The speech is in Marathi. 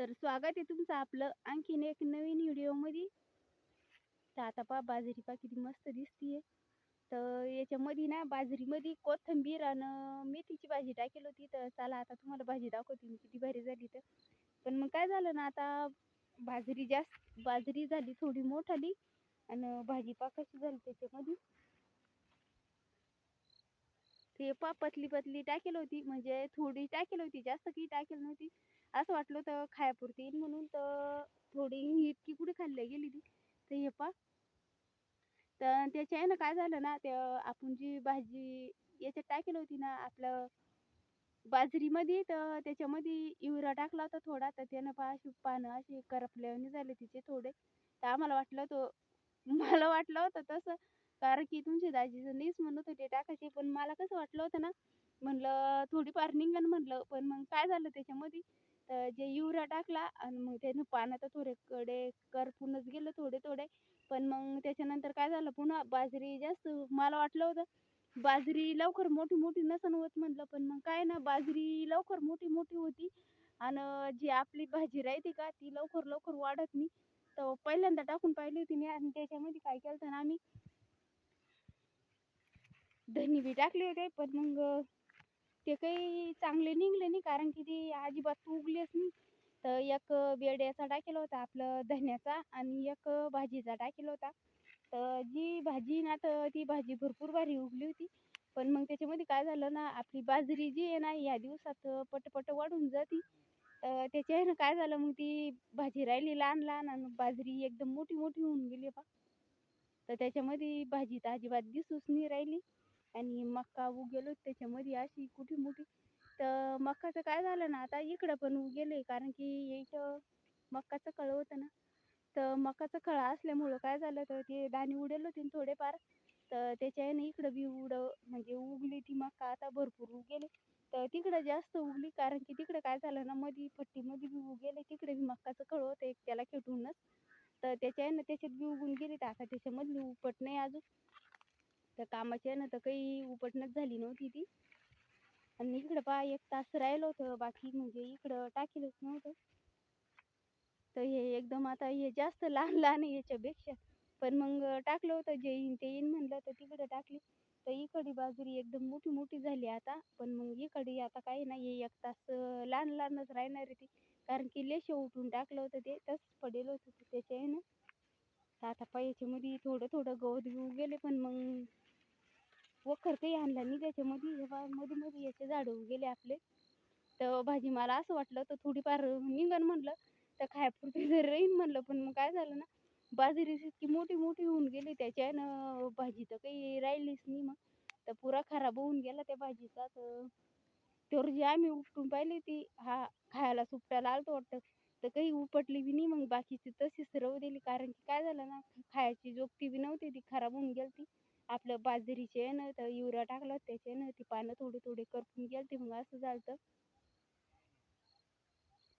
तर स्वागत आहे तुमचं आपलं आणखीन एक नवीन व्हिडिओमध्ये. तर आता पहा बाजरी पा किती मस्त दिसतीये. तर याच्यामध्ये ना बाजरीमध्ये कोथिंबीर आणि मेथीची भाजी टाकेल होती. तर चला आता तुम्हाला भाजी दाखवते मी किती भारी झाली तर. पण मग काय झालं ना आता बाजरी जास्त बाजरी झाली थोडी मोठाली आणि भाजी कशी झाली त्याच्यामध्ये. ते पा पतली पतली टाकेल होती. म्हणजे थोडी टाकेल होती जास्त काही टाकेल नव्हती. असं वाटलं होतं खायापुरती. येईल म्हणून तर थोडी इतकी कुठे खाल्ली गेली ती. तर हे पा तर त्याच्या आहे ना काय झालं ना ते आपण जी भाजी याच्यात टाकेल होती ना आपलं बाजरीमध्ये तर त्याच्यामध्ये युरा टाकला होता थोडा. तर त्यानं पा अशी पानं अशी करपल्याने झाले तिचे थोडे. तर आम्हाला वाटलं तो मला वाटलं होतं तसं. कारण की तुमच्या दाजीचं नाहीच म्हणत होते टाकायचे. पण मला कसं वाटलं होतं ना म्हणलं थोडीफार निघन म्हणलं. पण मग काय झालं त्याच्यामध्ये? तर जे युरिया टाकला आणि मग त्यानं पानं तर थोडे कडे करपूनच गेलं थोडे थोडे. पण मग त्याच्यानंतर काय झालं पुन्हा बाजरी जास्त मला वाटलं होतं. बाजरी लवकर मोठी मोठी नसन होत म्हटलं पण मग काय ना बाजरी लवकर मोठी मोठी होती. आणि जी आपली भाजी राहते का ती लवकर लवकर वाढत नाही. तर पहिल्यांदा टाकून पाहिली होती मी आणि त्याच्यामध्ये काय केलं ना आम्ही धनी बी टाकले होते पण मग ते काही चांगले निघले नाही कारण की ते अजिबात उगलेच नाही. तर एक बेड्याचा टाकेला होता आपलं धन्याचा आणि एक भाजीचा टाकेला होता. तर जी भाजी ना तर ती भाजी भरपूर भारी उगली होती. पण मग त्याच्यामध्ये काय झालं ना आपली बाजरी जी आहे ना या दिवसात पटपट वाढून जाती. तर त्याच्यानं काय झालं मग ती भाजी राहिली लहान लहान आणि बाजरी एकदम मोठी मोठी होऊन गेली बा. तर त्याच्यामध्ये भाजी तर अजिबात दिसूच नाही राहिली. आणि मका उगेलो त्याच्यामध्ये अशी कुठी मोठी. तर मकाचं काय झालं ना आता इकडं पण उगेले कारण की इथं मकाचं कळं होतं ना. तर मकाचं कळं असल्यामुळं काय झालं तर ते दाणे उडेल होते थोडेफार. तर त्याच्याने इकडं बी उड म्हणजे उगली ती मका आता भरपूर उगेले. तर तिकडं जास्त उगली कारण की तिकडं काय झालं ना मधी पट्टीमध्ये बी उगेले तिकडे बी मकाचं कळं होतं एक त्याला खेटूनच. तर त्याच्यानं त्याच्यात बी उगून गेली तर आता त्याच्यामधली उपट नाही अजून. तर कामाच्या ना तर काही उपटणच झाली नव्हती ती. आणि इकडं पहा एक तास राहिलं होतं बाकी म्हणजे इकडं टाकेलच नव्हतं. तर हे एकदम आता हे जास्त लहान लहान आहे याच्यापेक्षा. पण मग टाकलं होतं जे येईन ते येईन म्हणलं तर तिकडं टाकली. तर इकडे बाजरी एकदम मोठी मोठी झाली आता. पण मग इकडे आता काही नाही एक तास लहान लहानच राहणार आहे ती. कारण की लेश उठून टाकलं होतं ते तसंच पडेल होतं त्याच्या आहे ना. आता पायाच्यामध्ये थोडं थोडं गवत बिऊ गेले पण मग वखर काही आणला नाही त्याच्यामध्ये. हे बा मध्ये मध्ये याचे झाडं गेले आपले. तर भाजी मला असं वाटलं तर थोडीफार निघन म्हणलं तर खायपुरती जर राहीन म्हणलं पण मग काय झालं ना बाजरी इतकी मोठी मोठी होऊन गेली त्याच्यानं भाजी तर काही राहिलीच नाही मग. तर पुरा खराब होऊन गेला त्या भाजीचा. तर तर जी आम्ही उपटून पाहिली ती हा खायला सुपटायला आलतो वाटतं. तर काही उपटली बी नाही मग बाकीची तशीच रवू दिली. कारण की काय झालं ना खायची जोगती बी नव्हती ती खराब होऊन गेली ती आपलं बाजरीचे आहे ना तर युरिया टाकलं त्याचे ना ती पानं थोडी थोडी करपून गेली मग असं झालं